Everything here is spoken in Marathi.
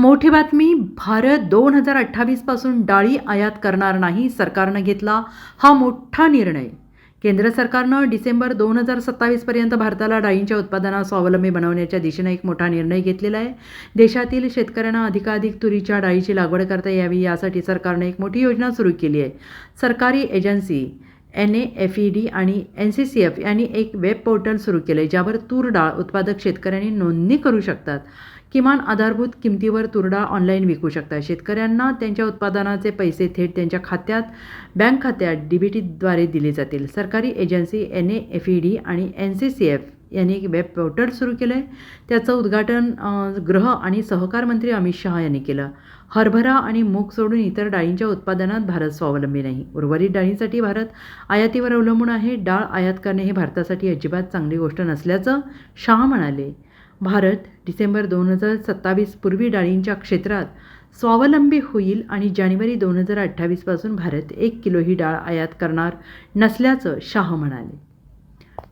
मोठी बातमी भारत दोन हजार अठ्ठावीसपासून डाळी आयात करणार नाही सरकारनं घेतला हा मोठा निर्णय. केंद्र सरकारनं डिसेंबर दोन हजार सत्तावीसपर्यंत भारताला डाळींच्या उत्पादनात स्वावलंबी बनवण्याच्या दिशेने एक मोठा निर्णय घेतलेला आहे. देशातील शेतकऱ्यांना अधिकाधिक तुरीच्या डाळीची लागवड करता यावी यासाठी सरकारनं एक मोठी योजना सुरू केली आहे. सरकारी agency N A F E D आणि एन सी सी एफ यांनी एक वेब पोर्टल सुरू केलं आहे ज्यावर तूर डाळ उत्पादक शेतकऱ्यांनी नोंदणी करू शकतात. किमान आधारभूत किमतीवर तुरडाळ ऑनलाईन विकू शकतात. शेतकऱ्यांना त्यांच्या उत्पादनाचे पैसे थेट त्यांच्या खात्यात बँक खात्यात डी बी टीद्वारे दिले जातील. सरकारी agency N A F E D आणि एन सी सी एफ यांनी एक वेब पोर्टल सुरू केलं आहे त्याचं उद्घाटन गृह आणि सहकार मंत्री अमित शहा यांनी केलं. हरभरा आणि मूग सोडून इतर डाळींच्या उत्पादनात भारत स्वावलंबी नाही. उर्वरित डाळींसाठी भारत आयातीवर अवलंबून आहे. डाळ आयात करणे हे भारतासाठी अजिबात चांगली गोष्ट नसल्याचं शहा म्हणाले. भारत डिसेंबर दोन हजार सत्तावीस पूर्वी डाळींच्या क्षेत्रात स्वावलंबी होईल आणि जानेवारी दोन हजार अठ्ठावीसपासून भारत एक किलो ही डाळ आयात करणार नसल्याचं शाह म्हणाले.